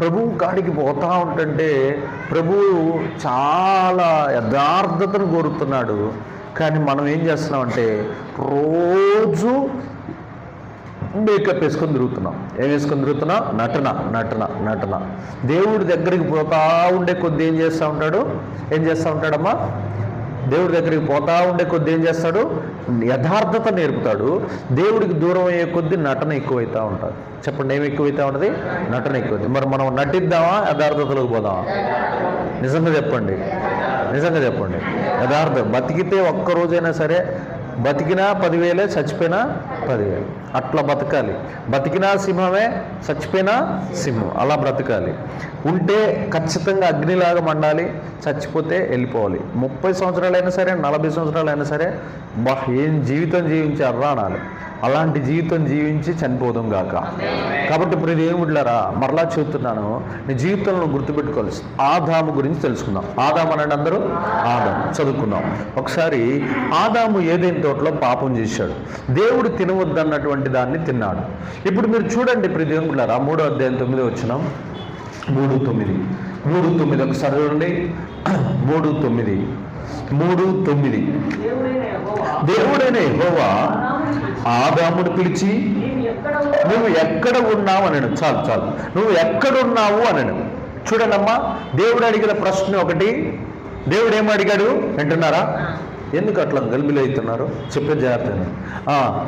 ప్రభువు కాడికి పోతా ఉంటుంటే ప్రభువు చాలా యథార్థతను కోరుతున్నాడు. కానీ మనం ఏం చేస్తున్నామంటే రోజు మేకప్ వేసుకొని తిరుగుతున్నాం. ఏం వేసుకొని తిరుగుతున్నాం? నటన నటన నటన. దేవుడి దగ్గరికి పోతా ఉండే కొద్ది ఏం చేస్తూ ఉంటాడు? ఏం చేస్తూ ఉంటాడమ్మా? దేవుడి దగ్గరికి పోతా ఉండే కొద్ది ఏం చేస్తాడు? యథార్థత నేర్పుతాడు. దేవుడికి దూరం అయ్యే కొద్ది నటన ఎక్కువైతా ఉంటుంది చెప్పండి ఏమి ఎక్కువైతా ఉంటుంది? నటన ఎక్కువైతే మరి మనం నటిద్దామా? యథార్థతలోకి పోదామా? నిజంగా చెప్పండి. నిజంగా చెప్పండి. యథార్థం బతికితే ఒక్కరోజైనా సరే బతికినా పదివేలే చచ్చిపోయినా పదివేలు. అట్లా బతకాలి. బతికినా సింహమే చచ్చిపోయినా సింహం. అలా బ్రతకాలి. ఉంటే ఖచ్చితంగా అగ్నిలాగా మండాలి చచ్చిపోతే వెళ్ళిపోవాలి. ముప్పై సంవత్సరాలైనా సరే నలభై సంవత్సరాలైనా సరే బా ఏం జీవితం జీవించారా అనాలి అలాంటి జీవితం జీవించి చనిపోదాం గాక. కాబట్టి ఇప్పుడు ఇది ఏమిట్లారా మరలా చెబుతున్నాను. నీ జీవితంలో గుర్తుపెట్టుకోవాలి. ఆదాము గురించి తెలుసుకుందాం. ఆదాము అనండి అందరూ? ఆదాము. చదువుకుందాం. ఒకసారి ఆదాము ఏదైనా తోటలో పాపం చేశాడు. దేవుడు తినవద్దన్నటువంటి దాన్ని తిన్నాడు. ఇప్పుడు మీరు చూడండి ఇప్పుడు మూడో అధ్యాయం తొమ్మిది వచ్చినాం మూడు తొమ్మిది. మూడు తొమ్మిది ఒకసారి చూడండి. మూడు తొమ్మిది. మూడు తొమ్మిది. దేవుడైన హోవా దేవుడైన ఆదామును పిలిచి నువ్వు ఎక్కడ ఉన్నావు? అనను. చాలు చాలు. నువ్వు ఎక్కడున్నావు అనను. చూడండమ్మా దేవుడు అడిగిన ప్రశ్న ఒకటి. దేవుడు ఏమడిగాడు అడిగాడు? వింటున్నారా? ఎందుకు అట్లా గల్బిలు అవుతున్నారు చెప్పే జాగ్రత్త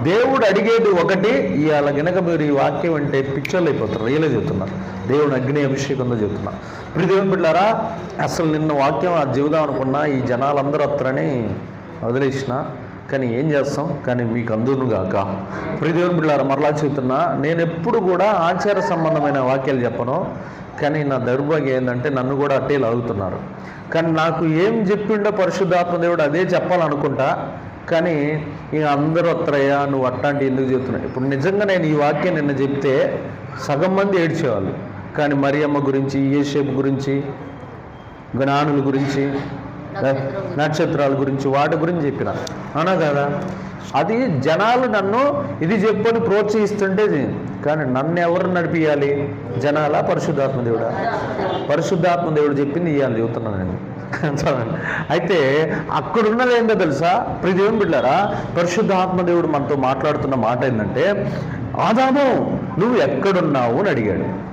దేవుడు అడిగేది ఒకటి ఇవాళ గనక మీరు ఈ వాక్యం అంటే పిక్చర్లు అయిపోతారు రియలే చెప్తున్నారు దేవుడు అగ్ని అభిషేకంలో చెప్తున్నా ఇప్పుడు దేవుని బిడ్డారా అసలు నిన్న వాక్యం అది చెబుదాం అనుకున్నా ఈ జనాలందరూ వస్తారని వదిలేసిన కానీ ఏం చేస్తాం? కానీ మీకు అందును గాక. ప్రియదేవుని బిడ్డారా మరలా చెబుతున్నా నేను ఎప్పుడు కూడా ఆచార సంబంధమైన వాక్యాలు చెప్పను. కానీ నా దౌర్భాగ్యం ఏంటంటే నన్ను కూడా అట్టే లాగుతున్నారు. కానీ నాకు ఏం చెప్పిండో పరిశుద్ధాత్మ దేవుడు అదే చెప్పాలనుకుంటా. కానీ ఇక అందరూ వస్తారయ్యా నువ్వు అట్లాంటి ఎందుకు చెప్తున్నావు? ఇప్పుడు నిజంగా నేను ఈ వాక్యం నిన్న చెప్తే సగం మంది ఏడ్చేవాళ్ళు. కానీ మరియమ్మ గురించి ఏషేపు గురించి జ్ఞానుల గురించి నక్షత్రాల గురించి వాటి గురించి చెప్పిన. అనా కదా? అది జనాలు నన్ను ఇది చెప్పని ప్రోత్సహిస్తుంటే కానీ నన్ను ఎవరు నడిపియాలి? జనాల? పరిశుద్ధాత్మ దేవుడా? పరిశుద్ధాత్మ దేవుడు చెప్పింది ఇవ్వాలి చెబుతున్నాను నేను. అయితే అక్కడున్నది ఏంటో తెలుసా? ప్రతిదేవం బిడ్డారా పరిశుద్ధాత్మ దేవుడు మనతో మాట్లాడుతున్న మాట ఏంటంటే ఆదాము నువ్వు ఎక్కడున్నావు? అని అడిగాడు.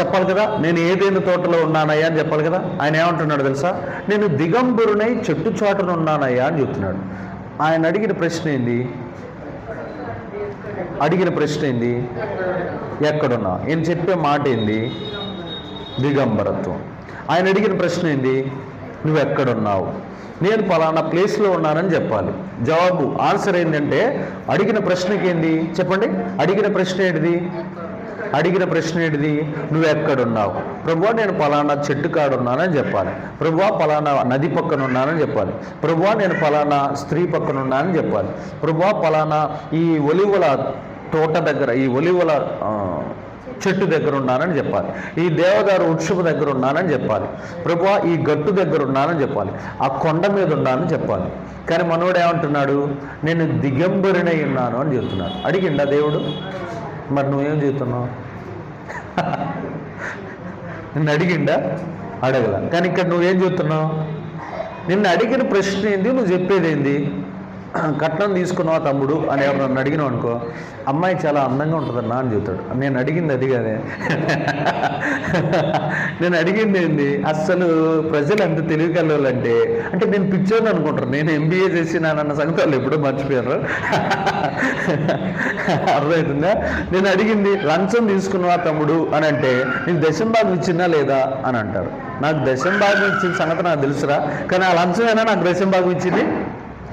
చెప్పాలి కదా నేను ఏదైనా తోటలో ఉన్నానయ్యా అని చెప్పాలి కదా ఆయన ఏమంటున్నాడు తెలుసా? నేను దిగంబరునై చెట్టు చాటున ఉన్నానయ్యా అని చెప్తున్నాడు. ఆయన అడిగిన ప్రశ్న ఏంది? అడిగిన ప్రశ్న ఏంది? ఎక్కడున్నా? నేను చెప్పే మాట ఏంది? దిగంబరత్వం. ఆయన అడిగిన ప్రశ్న ఏంది? నువ్వు ఎక్కడున్నావు నేను పలానా ప్లేస్లో ఉన్నానని చెప్పాలి. జవాబు ఆన్సర్ ఏంటంటే అడిగిన ప్రశ్నకి ఏంది చెప్పండి. అడిగిన ప్రశ్న ఏంటిది? అడిగిన ప్రశ్న ఏంటిది? నువ్వు ఎక్కడున్నావు ప్రభువా నేను పలానా చెట్టు కాడ ఉన్నానని చెప్పాలి. ప్రభువా పలానా నది పక్కన ఉన్నానని చెప్పాలి. ప్రభువా నేను పలానా స్త్రీ పక్కన ఉన్నానని చెప్పాలి. ప్రభువా పలానా ఈ ఒలివల తోట దగ్గర ఈ ఒలివల చెట్టు దగ్గర ఉన్నానని చెప్పాలి. ఈ దేవదారు వృక్షపు దగ్గర ఉన్నానని చెప్పాలి. ప్రభు ఈ గట్టు దగ్గర ఉన్నానని చెప్పాలి. ఆ కొండ మీద ఉన్నానని చెప్పాలి. కానీ మనోడు ఏమంటున్నాడు? నేను దిగంబరినై ఉన్నాను అని చెప్తున్నాడు. అడిగిండా దేవుడు? మరి నువ్వేం చెప్తున్నావు నిన్ను అడిగిండా? అడగల. కానీ ఇక్కడ నువ్వేం చెప్తున్నావు నిన్ను అడిగిన ప్రశ్న ఏంది? నువ్వు చెప్పేది ఏంది? కట్నం తీసుకున్నావా తమ్ముడు? అని ఎవరు నన్ను అడిగినావు అనుకో అమ్మాయి చాలా అందంగా ఉంటుందన్నా అని చెబుతాడు. నేను అడిగింది అది కాదే. నేను అడిగింది ఏంది? అస్సలు ప్రజలు ఎంత తెలివి అంటే నేను పిచ్చోని అనుకుంటారు నేను ఎంబీఏ చేసినానన్న సంగతి వాళ్ళు ఎప్పుడూ మర్చిపోయారు. అర్థమవుతుందా నేను అడిగింది లంచం తీసుకున్నావా తమ్ముడు? అని అంటే నేను దశం భాగం ఇచ్చిందా లేదా? అని అంటారు. నాకు దశం భాగం ఇచ్చిన సంగతి నాకు తెలుసురా కానీ ఆ లంచమేనా నాకు దశం భాగం ఇచ్చింది?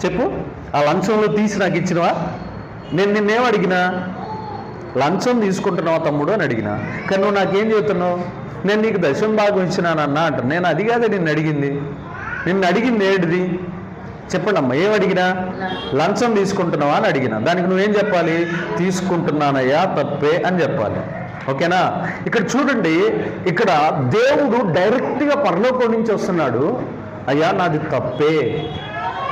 చెప్పు. ఆ లంచంలో తీసి నాకు ఇచ్చినవా? నేను నిన్నేం అడిగినా? లంచం తీసుకుంటున్నావా తమ్ముడు అని అడిగినా. కానీ నువ్వు నాకేం చెబుతున్నావు నేను నీకు దశం భాగం ఇచ్చినానన్నా అంట నేను అది కాదే నిన్ను అడిగింది. నిన్ను అడిగింది ఏంటిది చెప్పండి అమ్మా ఏం అడిగినా? లంచం తీసుకుంటున్నావా అని అడిగినా. దానికి నువ్వేం చెప్పాలి? తీసుకుంటున్నానయ్యా తప్పే అని చెప్పాలి. ఓకేనా? ఇక్కడ చూడండి ఇక్కడ దేవుడు డైరెక్ట్గా పరలోకం నుంచి వస్తున్నాడు. అయ్యా నాది తప్పే.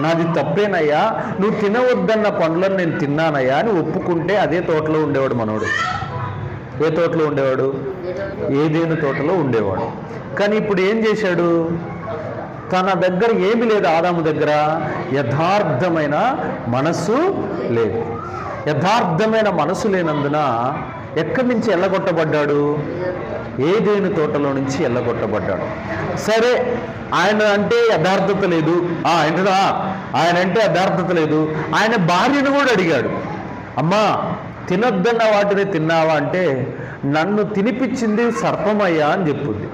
నాది తప్పేనయ్యా. నువ్వు తినవద్దన్న పండ్లను నేను తిన్నానయ్యా అని ఒప్పుకుంటే అదే తోటలో ఉండేవాడు మనోడు. ఏ తోటలో ఉండేవాడు? ఏదేను తోటలో ఉండేవాడు. కానీ ఇప్పుడు ఏం చేశాడు? తన దగ్గర ఏమి లేదు ఆదాము దగ్గర. యథార్థమైన మనస్సు లేదు. యథార్థమైన మనసు లేనందున ఎక్కడి నుంచి ఎల్లగొట్టబడ్డాడు ఏదేను తోటలో నుంచి ఎల్లగొట్టబడ్డాడు? సరే ఆయన అంటే యథార్థత లేదు. ఆయన ఆయన అంటే యథార్థత లేదు. ఆయన భార్యను కూడా అడిగాడు. అమ్మా తినొద్దన్న వాటిని తిన్నావా అంటే నన్ను తినిపించింది సర్పమయ్యా అని చెప్పింది.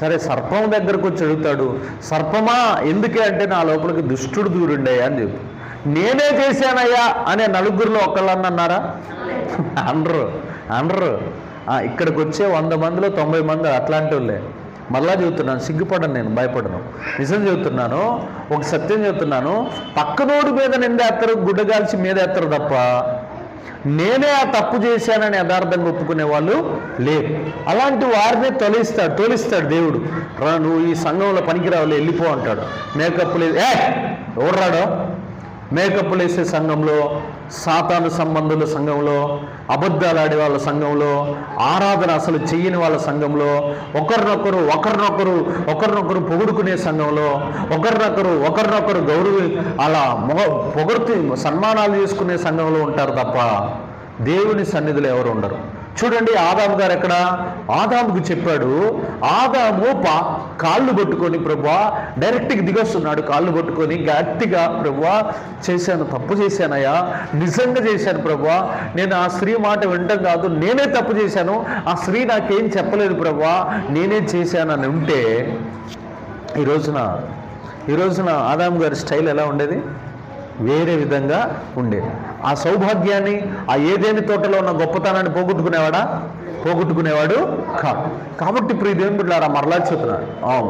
సరే సర్పం దగ్గరకు వచ్చి అడుగుతాడు సర్పమా ఎందుకే అంటే నా లోపలికి దుష్టుడు దూరుండయ్యా అని చెప్పు. నేనే చేశానయ్యా అనే నలుగురిలో ఒకళ్ళని అన్నారా అనరు అనరు. ఇక్కడికి వచ్చే వంద మందిలో తొంభై మంది అట్లాంటి వాళ్ళే మళ్ళా చెబుతున్నాను సిగ్గుపడను నేను భయపడను. నిజం చెబుతున్నాను ఒక సత్యం చెబుతున్నాను పక్కనోడి మీద నిందేస్తారు గుడ్డగాల్చి మీద ఎత్తారు తప్ప నేనే ఆ తప్పు చేశానని యథార్థంగా ఒప్పుకునే వాళ్ళు లేరు. అలాంటి వారిని తొలిస్తాడు తోలిస్తాడు దేవుడు. రా నువ్వు ఈ సంఘంలో పనికిరావాలి వెళ్ళిపో అంటాడు. మేకప్ లేదు. ఏ ఎవరు రాడో మేకప్లు వేసే సంఘంలో సాతాను సంబంధుల సంఘంలో అబద్ధాలు ఆడే వాళ్ళ సంఘంలో ఆరాధన అసలు చేయని వాళ్ళ సంఘంలో ఒకరినొకరు ఒకరినొకరు ఒకరినొకరు పొగుడుకునే సంఘంలో ఒకరినొకరు ఒకరినొకరు గౌరవ అలా మొగ పొగడుతూ సన్మానాలు చేసుకునే సంఘంలో ఉంటారు తప్ప దేవుని సన్నిధిలో ఎవరు ఉండరు. చూడండి ఆదాము గారు ఎక్కడ? ఆదాముకు చెప్పాడు ఆదాము పా కాళ్ళు పట్టుకొని ప్రభా డైరెక్ట్గా దిగొస్తున్నాడు కాళ్ళు పట్టుకొని గట్టిగా ప్రభా చేశాను తప్పు చేశానయ్యా నిజంగా చేశాను ప్రభా నేను ఆ స్త్రీ మాట వినటం కాదు నేనే తప్పు చేశాను ఆ స్త్రీ నాకేం చెప్పలేదు ప్రభా నేనే చేశానని ఉంటే ఈ రోజున ఈ రోజున ఆదాము గారి స్టైల్ ఎలా ఉండేది? వేరే విధంగా ఉండేది ఆ సౌభాగ్యాన్ని ఆ ఏదేని తోటలో ఉన్న గొప్పతనాన్ని పోగొట్టుకునేవాడా? పోగొట్టుకునేవాడు కా కాబట్టి ఇప్పుడు ఇదేం బిడ్డారా మరలా చెప్తున్నాడు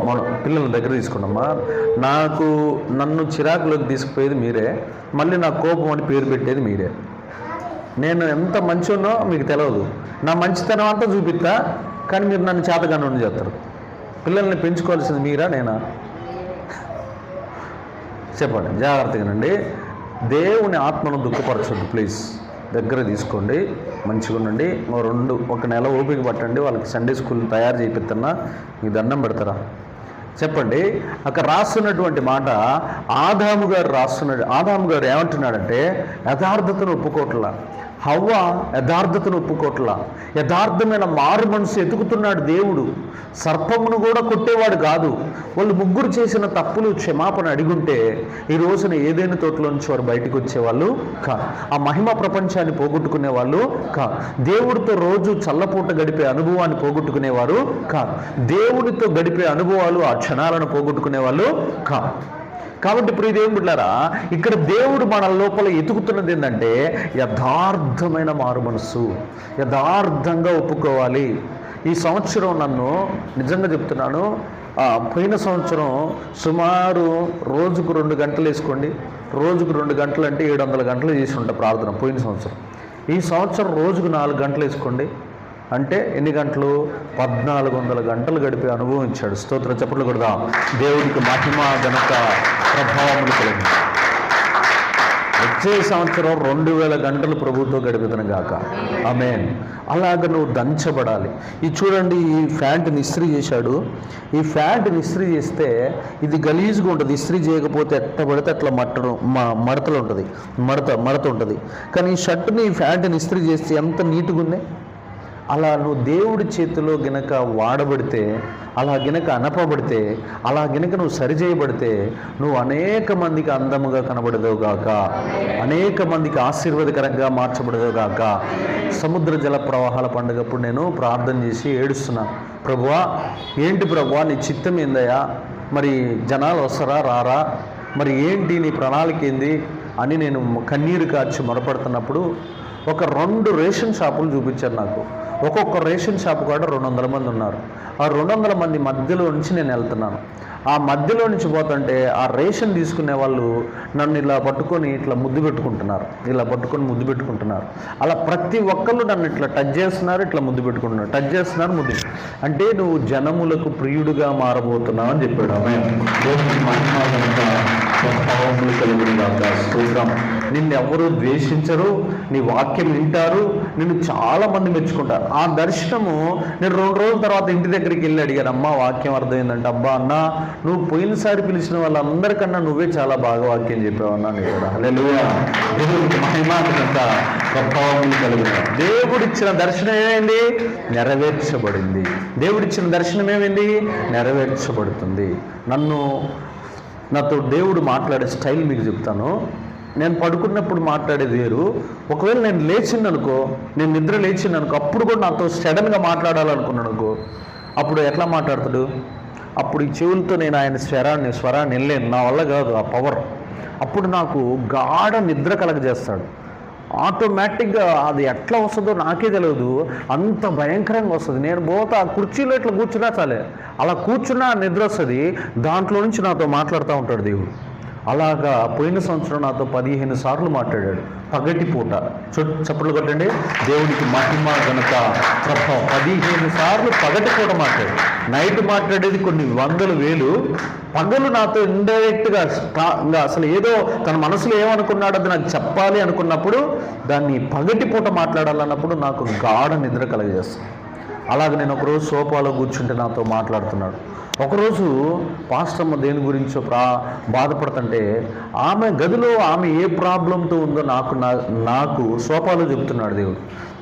మన పిల్లల దగ్గర తీసుకున్నామా నాకు నన్ను చిరాకులోకి తీసుకుపోయేది మీరే. మళ్ళీ నా కోపం అని పేరు పెట్టేది మీరే. నేను ఎంత మంచినో మీకు తెలియదు నా మంచితనం అంతా చూపిస్తా కానీ మీరు నన్ను చేతగానే ఉండి చేస్తారు. పిల్లల్ని పెంచుకోవాల్సింది మీరా నేనా? చెప్పండి. జాగ్రత్తగానండి. దేవుని ఆత్మను దుఃఖపరచొద్దు ప్లీజ్. దగ్గర తీసుకోండి. మంచిగా ఉండండి. ఓ రెండు ఒక నెల ఓపిక పట్టండి. వాళ్ళకి సండే స్కూల్ తయారు చేపిస్తున్నా మీకు దండం పెడతారా? చెప్పండి. అక్కడ రాస్తున్నటువంటి మాట ఆదాము గారు రాస్తున్నాడు ఆదాము గారు ఏమంటున్నాడంటే యథార్థతను ఒప్పుకోవట్లా హవ్వ యథార్థతను ఒప్పుకోట్ల. యథార్థమైన మారు మనసు ఎతుకుతున్నాడు దేవుడు. సర్పమును కూడా కొట్టేవాడు కాదు. వాళ్ళు ముగ్గురు చేసిన తప్పులు క్షమాపణ అడిగుంటే ఈ రోజున ఏదైనా తోటలోంచి వారు బయటకు వచ్చేవాళ్ళు కా. ఆ మహిమ ప్రపంచాన్ని పోగొట్టుకునే వాళ్ళు కా. దేవుడితో రోజు చల్లపూట గడిపే అనుభవాన్ని పోగొట్టుకునేవారు కా. దేవుడితో గడిపే అనుభవాలు ఆ క్షణాలను పోగొట్టుకునే వాళ్ళు కా. కాబట్టి ఇప్పుడు ఇదేం బిడ్డారా ఇక్కడ దేవుడు మన లోపల ఎతుకుతున్నది ఏంటంటే యథార్థమైన మారు మనసు యథార్థంగా ఒప్పుకోవాలి. ఈ సంవత్సరం నన్ను నిజంగా చెప్తున్నాను పోయిన సంవత్సరం సుమారు రోజుకు రెండు గంటలు వేసుకోండి. రోజుకు రెండు గంటలు అంటే ఏడు వందల గంటలు చేసి ఉంటా ప్రార్థన పోయిన సంవత్సరం. ఈ సంవత్సరం రోజుకు నాలుగు గంటలు వేసుకోండి. అంటే ఎన్ని గంటలు? పద్నాలుగు వందల గంటలు గడిపి అనుభవించాడు స్తోత్ర చెప్పట్లు కొడదాం. దేవుడికి మహిమ ఘనత ప్రభావములు కలిగి. వచ్చే సంవత్సరం రెండు వేల గంటలు ప్రభుతో గడిపిదను గాక. ఆమెన్. అలాగ నువ్వు దంచబడాలి. ఇది చూడండి ఈ ఫ్యాంట్ని ఇస్త్రీ చేశాడు. ఈ ఫ్యాంట్ని ఇస్త్రీ చేస్తే ఇది గలీజ్గా ఉంటుంది. ఇస్త్రీ చేయకపోతే ఎట్ట పడితే అట్లా మట్టడం మడతలు ఉంటుంది. మడత మడత ఉంటుంది. కానీ ఈ షర్ట్ని ఈ ఫ్యాంట్ని ఇస్త్రీ చేస్తే ఎంత నీట్గా ఉంది? అలా నువ్వు దేవుడి చేతిలో గినక వాడబడితే అలా గినక అనపబడితే అలా గినక నువ్వు సరిచేయబడితే నువ్వు అనేక మందికి అందముగా కనబడదేవు గాక. అనేక మందికి ఆశీర్వాదకరంగా మార్చబడదేవు గాక. సముద్ర జల ప్రవాహాల పండుగప్పుడు నేను ప్రార్థన చేసి ఏడుస్తున్నా. ప్రభువా ఏంటి ప్రభువా నీ చిత్తం ఏందయ్యా? మరి జనాలు వస్తారా రారా? మరి ఏంటి నీ ప్రణాళిక ఏంది? అని నేను కన్నీరు కార్చి మొరపడుతున్నప్పుడు ఒక రెండు రేషన్ షాపులు చూపించారు నాకు. ఒక్కొక్క రేషన్ షాప్ కాడ రెండు వందల మంది ఉన్నారు. ఆ రెండు వందల మంది మధ్యలో నుంచి నేను వెళ్తున్నాను. ఆ మధ్యలో నుంచి పోతుంటే ఆ రేషన్ తీసుకునే వాళ్ళు నన్ను ఇలా పట్టుకొని ఇట్లా ముద్దు పెట్టుకుంటున్నారు. ఇలా పట్టుకొని ముద్దు పెట్టుకుంటున్నారు. అలా ప్రతి ఒక్కళ్ళు నన్ను ఇట్లా టచ్ చేస్తున్నారు ఇట్లా ముద్దు పెట్టుకుంటున్నారు. టచ్ చేస్తున్నారు ముద్దు అంటే నువ్వు జనములకు ప్రియుడిగా మారబోతున్నావు అని చెప్పాడు ఆమె దేవునికి మహిమ ఘనత ప్రభావములు కలుగును గాక స్తోత్రం. నిన్ను ఎవరు ద్వేషించరు నీ వాక్యం వింటారు నిన్ను చాలా మంది మెచ్చుకుంటారు. ఆ దర్శనము నేను రెండు రోజుల తర్వాత ఇంటి దగ్గరికి వెళ్ళి అడిగాను అమ్మ వాక్యం అర్థమైందంటే అబ్బా అన్న నువ్వు పోయినసారి పిలిచిన వాళ్ళందరికన్నా నువ్వే చాలా బాగా వాక్యం చెప్పావన్నా నీ కూడా. దేవుడికి మహిమాంత కలుగును దేవుడిచ్చిన దర్శనం ఏమైంది? నెరవేర్చబడింది. దేవుడిచ్చిన దర్శనం ఏమైంది? నెరవేర్చబడుతుంది. నన్ను నాతో దేవుడు మాట్లాడే స్టైల్ మీకు చెప్తాను. నేను పడుకున్నప్పుడు మాట్లాడేది వేరు. ఒకవేళ నేను లేచిందనుకో నేను నిద్ర లేచిందనుకో అప్పుడు కూడా నాతో సడన్గా మాట్లాడాలనుకున్నాను అనుకో అప్పుడు ఎట్లా మాట్లాడతాడు? అప్పుడు ఈ చెవులతో నేను ఆయన స్వరాన్ని స్వరాన్ని వెళ్ళలేను నా వల్ల కాదు ఆ పవర్ అప్పుడు నాకు గాఢ నిద్ర కలగజేస్తాడు. ఆటోమేటిక్గా అది ఎట్లా వస్తుందో నాకే తెలియదు అంత భయంకరంగా వస్తుంది. నేను పోతా ఆ కుర్చీలో ఇట్లా కూర్చున్నా చాలే. అలా కూర్చున్నా నిద్ర వస్తుంది. దాంట్లో నుంచి నాతో మాట్లాడుతూ ఉంటాడు దేవుడు. అలాగా పోయిన సంవత్సరం నాతో పదిహేను సార్లు మాట్లాడాడు. పగటి పూట చు చప్పట్లు కొట్టండి. దేవునికి మహిమ గనక ప్రభావం. పదిహేను సార్లు పగటి పూట మాట్లాడాడు నైట్ మాట్లాడేది కొన్ని వందల వేలు. పగలు నాతో ఇండైరెక్ట్గా అసలు ఏదో తన మనసులో ఏమనుకున్నాడో అది నాకు చెప్పాలి అనుకున్నప్పుడు దాన్ని పగటి పూట మాట్లాడాలన్నప్పుడు నాకు గాఢ నిద్ర కలగజేస్తుంది. అలాగే నేను ఒకరోజు సోఫాలో కూర్చుంటే నాతో మాట్లాడుతున్నాడు. ఒకరోజు పాస్టమ్మ దేని గురించో ప్రా బాధపడుతుంటే ఆమె గదిలో ఆమె ఏ ప్రాబ్లంతో ఉందో నాకు నా- నాకు సోపాలు చెప్తున్నాడు దేవుడు.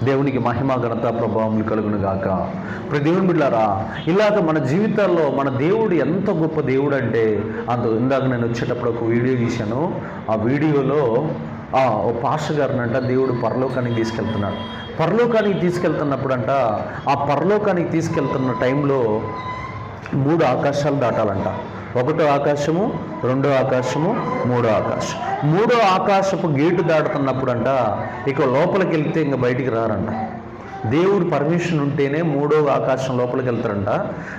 దేవునికి మహిమ ఘనత ప్రభావం కలుగును గాక. ఇప్పుడు దేవుని బిడ్డారా ఇలాగ మన జీవితాల్లో మన దేవుడు ఎంత గొప్ప దేవుడు అంటే అంత ఇందాక నేను వచ్చేటప్పుడు ఒక వీడియో తీశాను ఆ వీడియోలో ఓ పాస్టర్ గారినంట దేవుడు పరలోకానికి తీసుకెళ్తున్నాడు. పరలోకానికి తీసుకెళ్తున్నప్పుడు అంట ఆ పరలోకానికి తీసుకెళ్తున్న టైంలో మూడు ఆకాశాలు దాటాలంట. ఒకటో ఆకాశము రెండో ఆకాశము మూడో ఆకాశం. మూడో ఆకాశపు గేటు దాటుతున్నప్పుడు అంట ఇక లోపలికి వెళ్తే ఇంక బయటికి రారంట. దేవుడు పర్మిషన్ ఉంటేనే మూడో ఆకాశం లోపలికి వెళ్తారంట.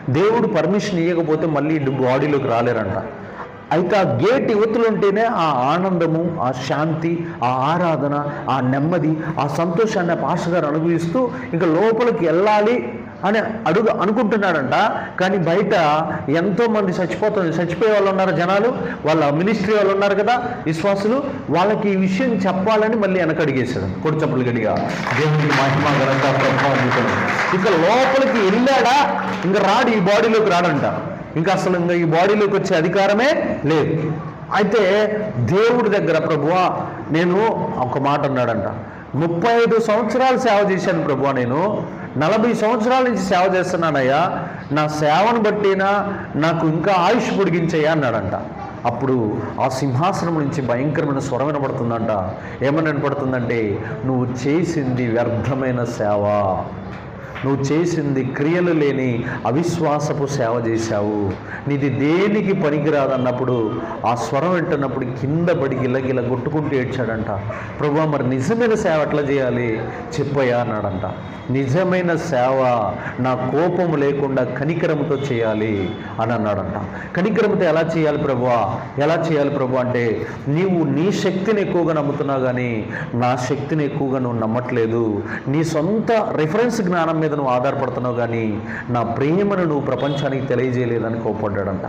దేవుడు పర్మిషన్ ఇవ్వకపోతే మళ్ళీ బాడీలోకి రాలేరంట. అయితే ఆ గేట్ యువతులు ఉంటేనే ఆ ఆనందము ఆ శాంతి ఆ ఆరాధన ఆ నెమ్మది ఆ సంతోషాన్ని ఆ గారు అనుభవిస్తూ ఇంకా లోపలికి వెళ్ళాలి. అని అడుగు అనుకుంటున్నాడంట. కానీ బయట ఎంతో మంది చచ్చిపోతుంది చచ్చిపోయే వాళ్ళు ఉన్నారు జనాలు. వాళ్ళ మినిస్ట్రీ వాళ్ళు ఉన్నారు కదా విశ్వాసులు. వాళ్ళకి ఈ విషయం చెప్పాలని మళ్ళీ వెనక అడిగేశాడు కొడు చప్పులు గడిగా దేవునికి మహిమ ఘనత ప్రభావం ఇక లోపలికి వెళ్ళాడా? ఇంకా రాడు ఈ బాడీలోకి రాడంట. ఇంకా అసలు ఇంకా ఈ బాడీలోకి వచ్చే అధికారమే లేదు. అయితే దేవుడి దగ్గర ప్రభువా నేను ఒక మాట అన్నాడంట. ముప్పై ఐదు సంవత్సరాలు సేవ చేశాను ప్రభువా నేను. నలభై సంవత్సరాల నుంచి సేవ చేస్తున్నానయ్యా. నా సేవను బట్టినా నాకు ఇంకా ఆయుష్ పొడిగించయ్యా అన్నాడంట. అప్పుడు ఆ సింహాసనం నుంచి భయంకరమైన స్వరం వినపడుతుందంట. ఏమని వినపడుతుందంటే నువ్వు చేసింది వ్యర్థమైన సేవ. నువ్వు చేసింది క్రియలు లేని అవిశ్వాసపు సేవ చేశావు. నీది దేనికి పనికిరాదన్నప్పుడు ఆ స్వరం వింటున్నప్పుడు కింద పడి గిలగిల కొట్టుకుంటూ ఏడ్చాడంట. ప్రభు మరి నిజమైన సేవ ఎట్లా చేయాలి? చెప్పయ్యా అన్నాడంట. నిజమైన సేవ నా కోపం లేకుండా కనికరముతో చేయాలి అని అన్నాడంట. కనికరముతో ఎలా చేయాలి ప్రభువా ఎలా చేయాలి ప్రభు అంటే నీవు నీ శక్తిని ఎక్కువగా నమ్ముతున్నావు కానీ నా శక్తిని ఎక్కువగా నువ్వు నమ్మట్లేదు. నీ సొంత రిఫరెన్స్ జ్ఞానం మీద నువ్వు ఆధారపడుతున్నావు కానీ నా ప్రేమను నువ్వు ప్రపంచానికి తెలియజేయలేదని కోపడ్డాడంట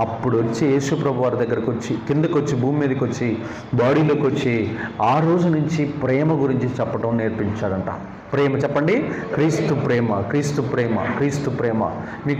అప్పుడు వచ్చి యేసు ప్రభు వారి దగ్గరకు వచ్చి కిందకు వచ్చి భూమి మీదకి వచ్చి బాడీలోకి వచ్చి ఆ రోజు నుంచి ప్రేమ గురించి చెప్పడం నేర్పించాడంట. ప్రేమ చెప్పండి. క్రీస్తు ప్రేమ క్రీస్తు ప్రేమ క్రీస్తు ప్రేమ. మీకు